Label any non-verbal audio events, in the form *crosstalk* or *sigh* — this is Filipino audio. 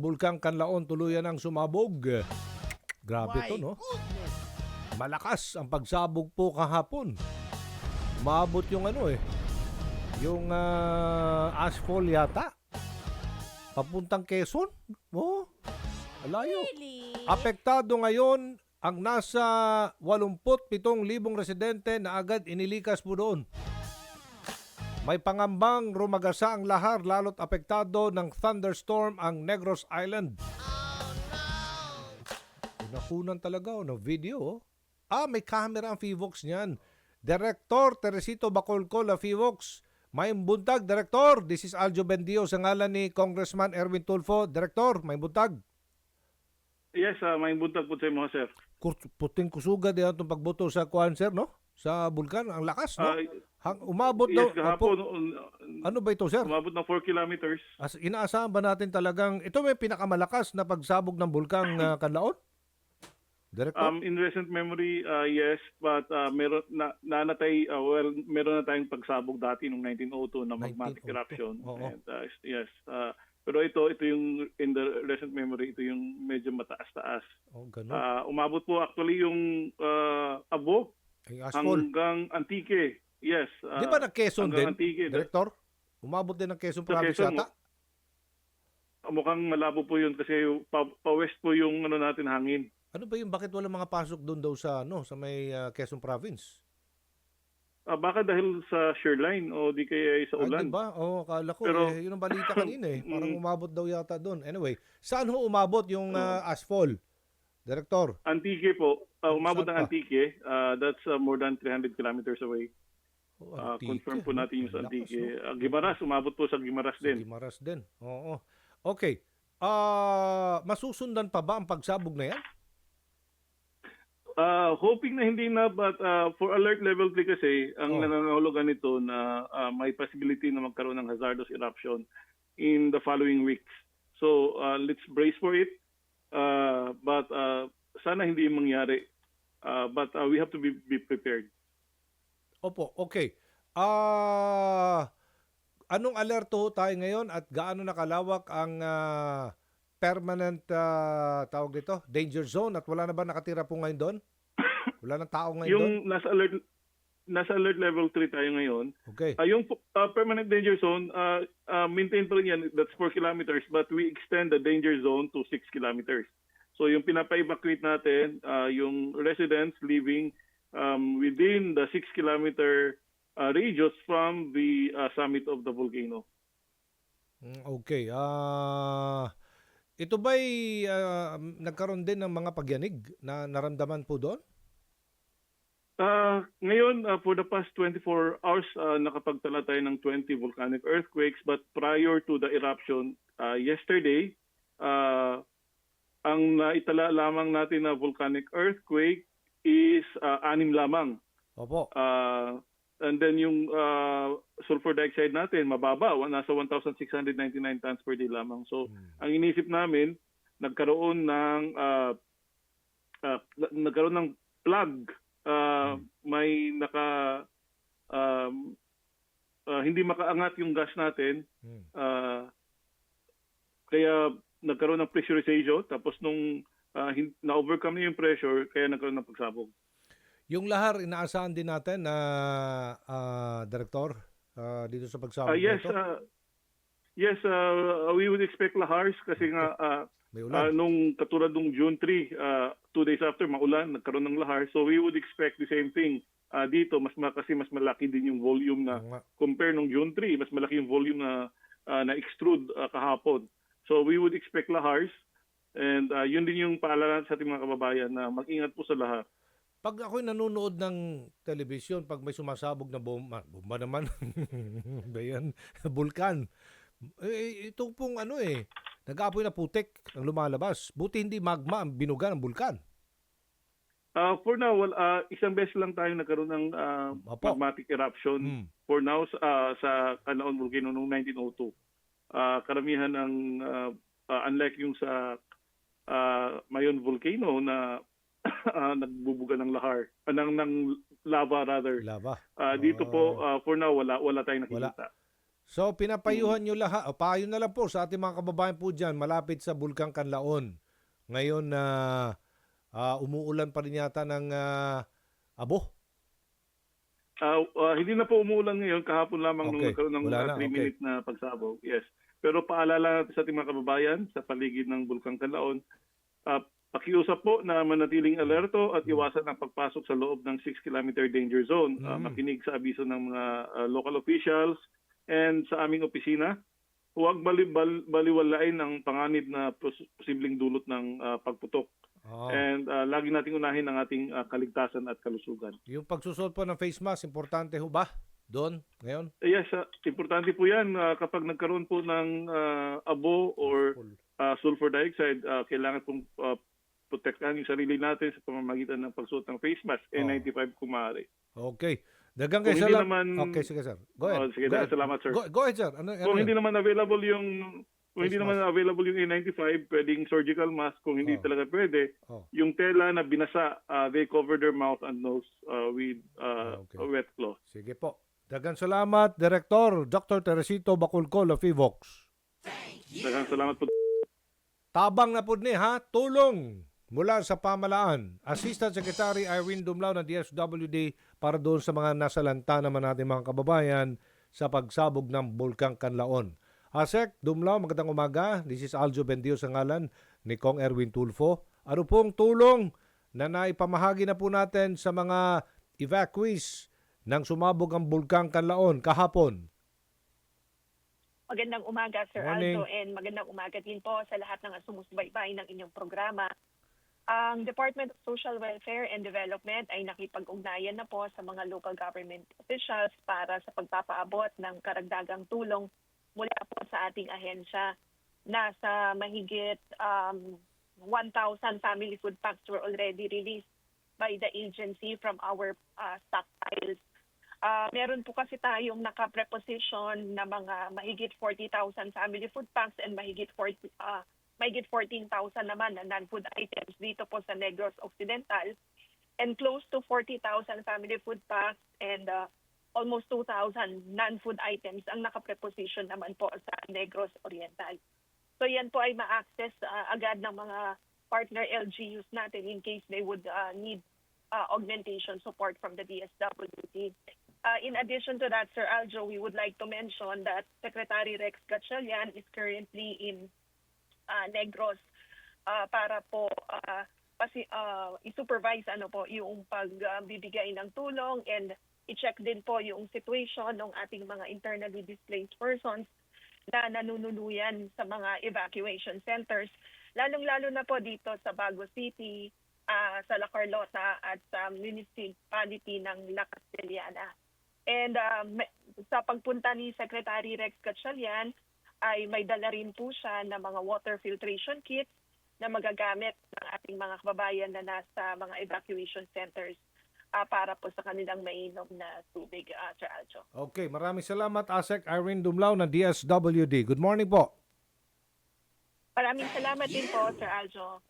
Bulkang Kanlaon tuluyan ang sumabog. Grabe to, no? Malakas ang pagsabog po kahapon. Maabot yung ano eh. Yung ah, asphalt yata. Papuntang Quezon. Oh, alayo. Really? Apektado ngayon ang nasa 87,000 residente na agad inilikas po doon. May pangambang rumagasa ang lahar lalo't apektado ng thunderstorm ang Negros Island. Unakunan talaga oh, no video. Oh. Ah, may camera ang Fivox niyan. Director Teresito Bacolcol of Fivox. May buntag, Director. This is Aljo Bendio sa ngalan ni Congressman Erwin Tulfo. Director, may buntag. Yes, uh, may buntag po sa mga sir. Puting kusuga din itong pagbuto sa kuan sir, no? Sa bulkan, ang lakas, no? Hang, umabot yes, daw. kahapon, Opo. uh, ano ba ito, sir? umabot ng 4 kilometers. As, inaasahan ba natin talagang, ito may pinakamalakas na pagsabog ng bulkang uh, Kanlaon? Director? Um, in recent memory, uh, yes, but uh, meron na nanatay, uh, well, meron na tayong pagsabog dati noong 1902 na magmatic 1902, eruption. oo. And, uh, yes, uh, pero ito, ito yung, in the recent memory, ito yung medyo mataas-taas. oh, ganun. Uh, umabot po actually yung uh, abo Ay, asphalt. hanggang Antique. Yes. uh, Di ba na Quezon din, hanggang Antique. Director? Umabot din ng Quezon Sa province Quezon, yata? mukhang malabo po yun kasi pa, pa-west po yung ano natin hangin. Ano ba yung bakit wala mga pasok doon daw sa ano sa may uh, Quezon province? Ah, baka dahil sa shoreline o di kaya sa Ah, ulan. di ba? Oo, akala ko. Pero- eh, yun ang balita kanina eh. *clears throat* Parang Mm. umabot daw yata doon. Anyway, saan ho umabot yung uh, asphalt? Director? Antique po, ah, umabot ng? Antique. ah, that's ah, more than 300 kilometers away. Oh, Antique, confirm po natin yung sa Antique. no? Ah, Gimaras, umabot po sa Gimaras Sa din. Guimaras din. Oo. Okay. Ah, masusundan pa ba ang pagsabog na yan? Ah, hoping na hindi na but ah, for alert level 3 kasi ang Oh. nananahulugan nito na ah, may possibility na magkaroon ng hazardous eruption in the following weeks. So ah, let's brace for it. Ah, but ah, sana hindi mangyari. Ah, but ah, we have to be, be prepared. Opo, okay. Ah, anong alerto tayo ngayon at gaano nakalawak ang ah, permanent ah, tawag dito, danger zone at wala na ba nakatira po ngayon doon? Wala nang tao ngayon doon? Yung nasa alert nasa alert level 3 tayo ngayon. Okay. Ah, yung ah, permanent danger zone, ah, ah, maintain pa rin yan, that's 4 kilometers, but we extend the danger zone to 6 kilometers. So yung pinapa-evacuate natin, ah, yung residents living um, within the 6 kilometer ah, radius from the ah, summit of the volcano. Mm, Okay. Ah, ito ba'y ah, nagkaroon din ng mga pagyanig na naramdaman po doon? Ah, ngayon, ah, for the past 24 hours, ah, nakapagtala tayo ng 20 volcanic earthquakes. But prior to the eruption ah, yesterday, ah, ang naitala lamang natin na volcanic earthquake is ah, anim lamang. Opo. Ah, and then yung ah, sulfur dioxide natin, mababa, nasa 1,699 tons per day lamang. So, Hmm. ang inisip namin, nagkaroon ng ah, na- nagkaroon ng plug ah, may naka um, ah, hindi makaangat yung gas natin. Ah, kaya nagkaroon ng pressurization tapos nung hin- na-overcome na yung pressure kaya nagkaroon ng pagsabog. Yung lahar, inaasahan din natin na ah, Director ah, dito sa pagsabog Ah, yes, ah, yes, ah, we would expect lahars kasi nga ah, May ulan. nung katulad nung June 3, ah, two days after maulan, nagkaroon ng lahar. So we would expect the same thing ah, dito. Mas ma- kasi mas malaki din yung volume na nga. compare nung June 3, mas malaki yung volume na ah, na extrude ah, kahapon. So we would expect lahars. And ah, yun din yung paalala sa ating mga kababayan na mag-ingat po sa lahar. Pag ako'y nanonood ng television, pag may sumasabog na bomba, bomba naman, *laughs* ba yan? Bulkan. Eh, ito pong ano eh, nag-aapoy na putik ang lumalabas. Buti hindi magma ang binuga ng bulkan. Ah, for now, well, ah, isang beses lang tayo nagkaroon ng Opo. magmatic eruption. Hmm. for now sa ah, sa Canlaon Volcano noong 1902. Ah, karamihan ng ah, ah, unlike yung sa ah, Mayon Volcano na *coughs* ah, nagbubuga ng lahar, ah, ng, ng lava rather. Lava. Ah, dito po ah, for now wala wala tayong nakikita. So pinapayuhan nyo lahat, o payo na lang po sa ating mga kababayan po dyan, malapit sa Bulkang Kanlaon. Ngayon na ah, umuulan pa rin yata ng ah, abo. Ah, ah, hindi na po umuulan ngayon. Kahapon lamang nung Okay. nagkaroon ng Wala na, 3 okay. minute na pagsabog. Yes. Pero paalala natin sa ating mga kababayan sa paligid ng Bulkang Kanlaon, ah, pakiusap po na manatiling alerto at iwasan ang pagpasok sa loob ng 6 kilometer danger zone. Mm. makinig sa abiso ng mga ah, local officials and sa aming opisina. Huwag bali, bal, baliwalain ang panganib na pos- posibleng dulot ng ah, pagputok. Oo. And ah, lagi nating unahin ang ating ah, kaligtasan at kalusugan. Yung pagsusot po ng face mask, importante ho ba? Doon, ngayon? Yes, ah, importante po 'yan ah, kapag nagkaroon po ng ah, abo or ah, sulfur dioxide, ah, kailangan pong ah, protektahan yung sarili natin sa pamamagitan ng pagsuot ng face mask Oh. N95 kung maaari. Okay. Dagang hindi salam- naman- Okay, sige sir. Go ahead. Oh, sige, go ahead. salamat, sir. Go, go ahead sir. Ano, ano Kung yun? hindi naman available yung kung hindi naman available yung N95, pwedeng surgical mask. Kung hindi Oh. talaga pwede, Oh. yung tela na binasa, ah, they cover their mouth and nose ah, with ah, Ah, okay. a wet cloth. Sige po. Dagan salamat, Director Dr. Teresito Baculcol of Evox. Daghang salamat po. Tabang na po ni ha, tulong mula sa pamalaan. Assistant Secretary Irene Dumlao ng DSWD para doon sa mga nasa lanta naman natin mga kababayan sa pagsabog ng Bulkang Kanlaon. Asek, Dumlao, magandang umaga. This is Aljo Bendio sa ngalan ni Kong Erwin Tulfo. Ano pong tulong na naipamahagi na po natin sa mga evacuees ng sumabog ang Bulkang Kanlaon kahapon? Magandang umaga, Sir Morning. Aldo, and magandang umaga din po sa lahat ng sumusubaybay ng inyong programa. Ang Department of Social Welfare and Development ay nakipag-ugnayan na po sa mga local government officials para sa pagpapaabot ng karagdagang tulong mula po sa ating ahensya. Nasa mahigit um, 1,000 family food packs were already released by the agency from our uh, stockpiles. Ah, meron po kasi tayong naka-preposition na mga mahigit 40,000 family food packs and mahigit 40 ah, mahigit 14,000 naman na non-food items dito po sa Negros Occidental and close to 40,000 family food packs and ah, almost 2,000 non-food items ang naka-preposition naman po sa Negros Oriental. So yan po ay ma-access ah, agad ng mga partner LGUs natin in case they would ah, need uh, augmentation support from the DSWD. Uh, in addition to that, Sir Aljo, we would like to mention that Secretary Rex Gatchalian is currently in uh, Negros uh, para po uh, pasi, uh, i-supervise ano po yung pagbibigay ng tulong and i-check din po yung situation ng ating mga internally displaced persons na nanunuluyan sa mga evacuation centers, lalong-lalo na po dito sa Bago City, ah, sa La Carlota at sa municipality ng La Castellana. And may- sa pagpunta ni Secretary Rex Gatchalian ay may dala rin po siya ng mga water filtration kits na magagamit ng ating mga kababayan na nasa mga evacuation centers ah, para po sa kanilang mainom na tubig, ah, Sir Aljo. Okay, maraming salamat Asek Irene Dumlao ng DSWD. Good morning po. Maraming salamat din po, Sir Aljo.